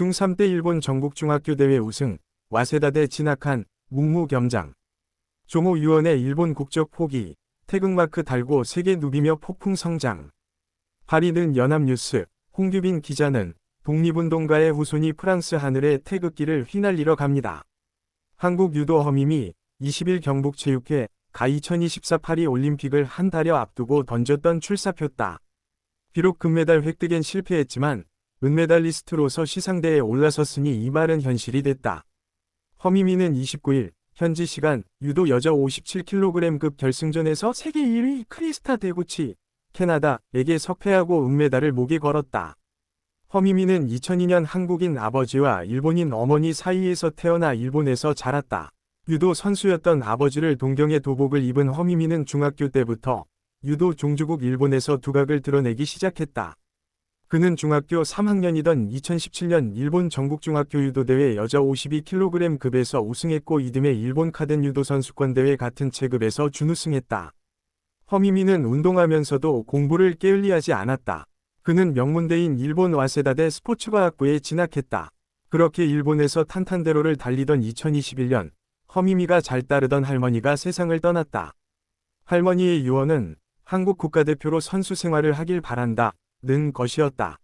중3 때 일본 전국중학교 대회 우승, 와세다대 진학한, 묵무겸장. 조모 유언의 일본 국적 포기, 태극마크 달고 세계 누비며 폭풍 성장. 파리는 연합뉴스, 홍규빈 기자는 독립운동가의 후손이 프랑스 하늘에 태극기를 휘날리러 갑니다. 한국 유도 허밈이 20일 경북체육회 가 2024 파리 올림픽을 한 달여 앞두고 던졌던 출사표다. 비록 금메달 획득엔 실패했지만 은메달리스트로서 시상대에 올라섰으니 이 말은 현실이 됐다. 허미미는 29일 현지 시간 유도 여자 57kg급 결승전에서 세계 1위 크리스타 데구치 캐나다에게 석패하고 은메달을 목에 걸었다. 허미미는 2002년 한국인 아버지와 일본인 어머니 사이에서 태어나 일본에서 자랐다. 유도 선수였던 아버지를 동경의 도복을 입은 허미미는 중학교 때부터 유도 종주국 일본에서 두각을 드러내기 시작했다. 그는 중학교 3학년이던 2017년 일본 전국중학교 유도대회 여자 52kg 급에서 우승했고 이듬해 일본 카덴 유도 선수권대회 같은 체급에서 준우승했다. 허미미는 운동하면서도 공부를 게을리하지 않았다. 그는 명문대인 일본 와세다대 스포츠과학부에 진학했다. 그렇게 일본에서 탄탄대로를 달리던 2021년 허미미가 잘 따르던 할머니가 세상을 떠났다. 할머니의 유언은 한국 국가대표로 선수 생활을 하길 바란다. 는 것이었다.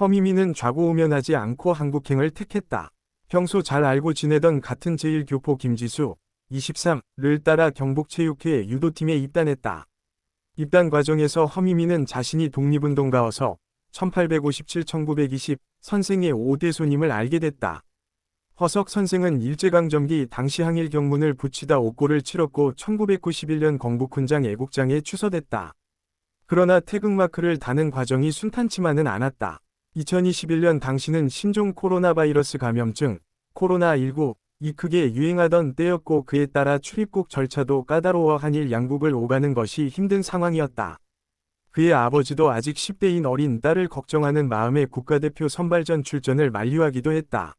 허미미는 좌고우면하지 않고 한국행을 택했다. 평소 잘 알고 지내던 같은 제1교포 김지수 23를 따라 경북체육회 유도팀에 입단했다. 입단 과정에서 허미미는 자신이 독립운동가어서 1857-1920 선생의 5대 손임을 알게 됐다. 허석 선생은 일제강점기 당시 항일 경문을 붙이다 옥고를 치렀고 1991년 경북훈장 애국장에 추서됐다. 그러나 태극마크를 다는 과정이 순탄치만은 않았다. 2021년 당시는 신종 코로나 바이러스 감염증, 코로나19, 이 크게 유행하던 때였고 그에 따라 출입국 절차도 까다로워 한일 양국을 오가는 것이 힘든 상황이었다. 그의 아버지도 아직 10대인 어린 딸을 걱정하는 마음에 국가대표 선발전 출전을 만류하기도 했다.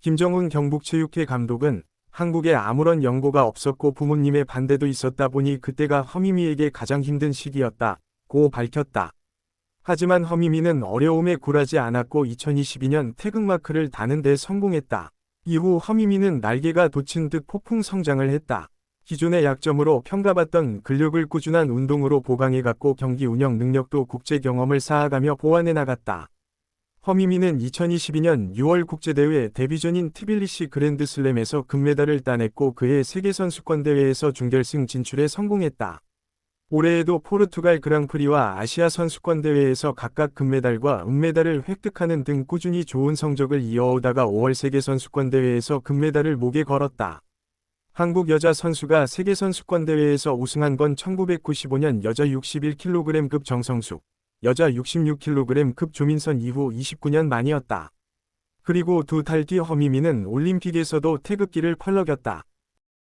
김정훈 경북체육회 감독은 한국에 아무런 연고가 없었고 부모님의 반대도 있었다 보니 그때가 허미미에게 가장 힘든 시기였다. 고 밝혔다. 하지만 허미미는 어려움에 굴하지 않았고 2022년 태극마크를 다는 데 성공했다. 이후 허미미는 날개가 돋친 듯 폭풍 성장을 했다. 기존의 약점으로 평가받던 근력을 꾸준한 운동으로 보강해갔고 경기 운영 능력도 국제 경험을 쌓아가며 보완해 나갔다. 허미미는 2022년 6월 국제대회 데뷔전인 트빌리시 그랜드슬램에서 금메달을 따냈고 그해 세계선수권대회에서 준결승 진출에 성공했다. 올해에도 포르투갈 그랑프리와 아시아 선수권 대회에서 각각 금메달과 은메달을 획득하는 등 꾸준히 좋은 성적을 이어오다가 5월 세계 선수권 대회에서 금메달을 목에 걸었다. 한국 여자 선수가 세계 선수권 대회에서 우승한 건 1995년 여자 61kg급 정성숙, 여자 66kg급 조민선 이후 29년 만이었다. 그리고 두 달 뒤 허미미는 올림픽에서도 태극기를 펄럭였다.